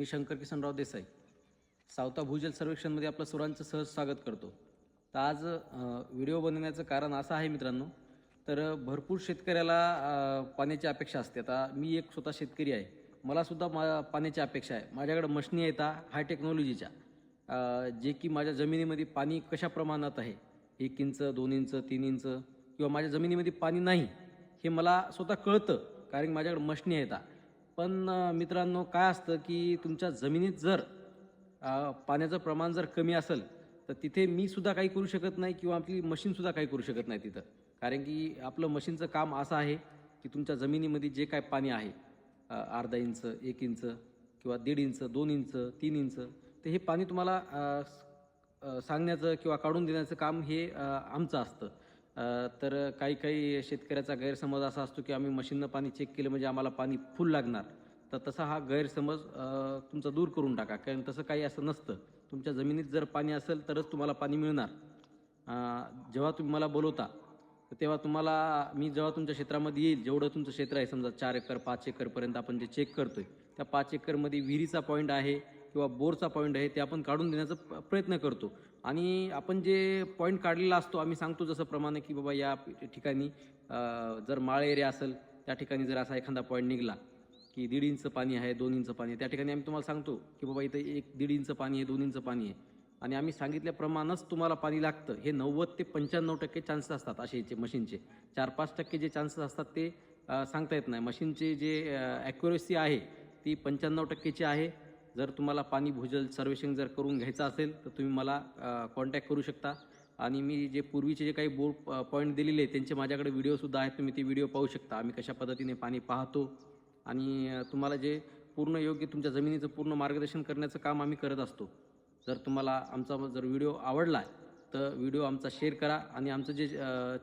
मी शंकर किसनराव देसाई. सावता भूजल सर्वेक्षणमध्ये आपलं सुरांचं सहज स्वागत करतो. तर आज व्हिडिओ बनवण्याचं कारण असं आहे मित्रांनो तर भरपूर शेतकऱ्याला पाण्याची अपेक्षा असते. आता मी एक स्वतः शेतकरी आहे. मलासुद्धा मा पाण्याची अपेक्षा आहे. माझ्याकडे मशनी येतात हाय टेक्नॉलॉजीच्या. जे की माझ्या जमिनीमध्ये पाणी कशा प्रमाणात आहे? एक इंच दोन इंच तीन इंच किंवा माझ्या जमिनीमध्ये पाणी नाही हे मला स्वतः कळतं. कारण माझ्याकडं माझ्याकडे मशनी येतात पण मित्रांनो काय असतं की तुमच्या जमिनीत जर पाण्याचं प्रमाण जर कमी असेल तर तिथे मी सुद्धा काही करू शकत नाही किंवा आपली मशीनसुद्धा काही करू शकत नाही तिथं. कारण की आपलं मशीनचं काम असं आहे की तुमच्या जमिनीमध्ये जे काय पाणी आहे अर्धा इंच एक इंच किंवा दीड इंच दोन इंच तीन इंच तर हे पाणी तुम्हाला सांगण्याचं किंवा काढून देण्याचं काम हे आमचं असतं. तर काही काही शेतकऱ्याचा गैरसमज असा असतो की आम्ही मशीननं पाणी चेक केलं म्हणजे आम्हाला पाणी फुल लागणार. तर तसा हा गैरसमज तुमचा दूर करून टाका. कारण तसं काही असं नसतं. तुमच्या जमिनीत जर पाणी असेल तरच तुम्हाला पाणी मिळणार. जेव्हा तुम्ही मला बोलवता तेव्हा तुम्हाला मी जेव्हा तुमच्या क्षेत्रामध्ये येईल जेवढं तुमचं क्षेत्र आहे समजा चार एकर पाच एकरपर्यंत आपण जे चेक करतोय त्या पाच एकरमध्ये विहिरीचा पॉईंट आहे किंवा बोरचा पॉईंट आहे ते आपण काढून देण्याचा प्रयत्न करतो. आणि आपण जे पॉईंट काढलेला असतो आम्ही सांगतो जसं प्रमाणे की बाबा या ठिकाणी जर माळ एरिया असेल त्या ठिकाणी जर असा एखादा पॉईंट निघला की दीड इंच पाणी आहे दोन इंच पाणी आहे त्या ठिकाणी आम्ही तुम्हाला सांगतो की बाबा इथं एक दीड इंच पाणी आहे दोन इंच पाणी आहे. आणि आम्ही सांगितल्याप्रमाणेच तुम्हाला पाणी लागतं. हे नव्वद ते पंच्याण्णव टक्के चान्सेस असतात असेचे मशीनचे चार पाच टक्के जे चान्सेस असतात ते सांगता येत नाही. मशीनचे जे ॲक्युरेसी आहे ती पंच्याण्णव टक्केची आहे. जर तुम्हाला पाणी भूजल सर्वेक्षण जर करून घ्यायचं असेल तर तुम्ही मला कॉन्टॅक्ट करू शकता. आणि मी जे पूर्वीचे जे काही बोर्ड पॉईंट दिलेले आहेत त्यांचे माझ्याकडे व्हिडिओसुद्धा आहेत तुम्ही ते व्हिडिओ पाहू शकता. आम्ही कशा पद्धतीने पाणी पाहतो. आणि तुम्हाला जे पूर्ण योग्य तुमच्या जमिनीचं पूर्ण मार्गदर्शन करण्याचं काम आम्ही करत असतो. जर तुम्हाला आमचा जर व्हिडिओ आवडला तर व्हिडिओ आमचा शेअर करा. आणि आमचं जे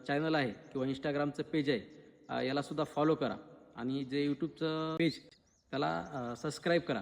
चॅनल आहे किंवा इंस्टाग्रामचं पेज आहे यालासुद्धा फॉलो करा. आणि जे यूट्यूबचं पेज त्याला सबस्क्राईब करा.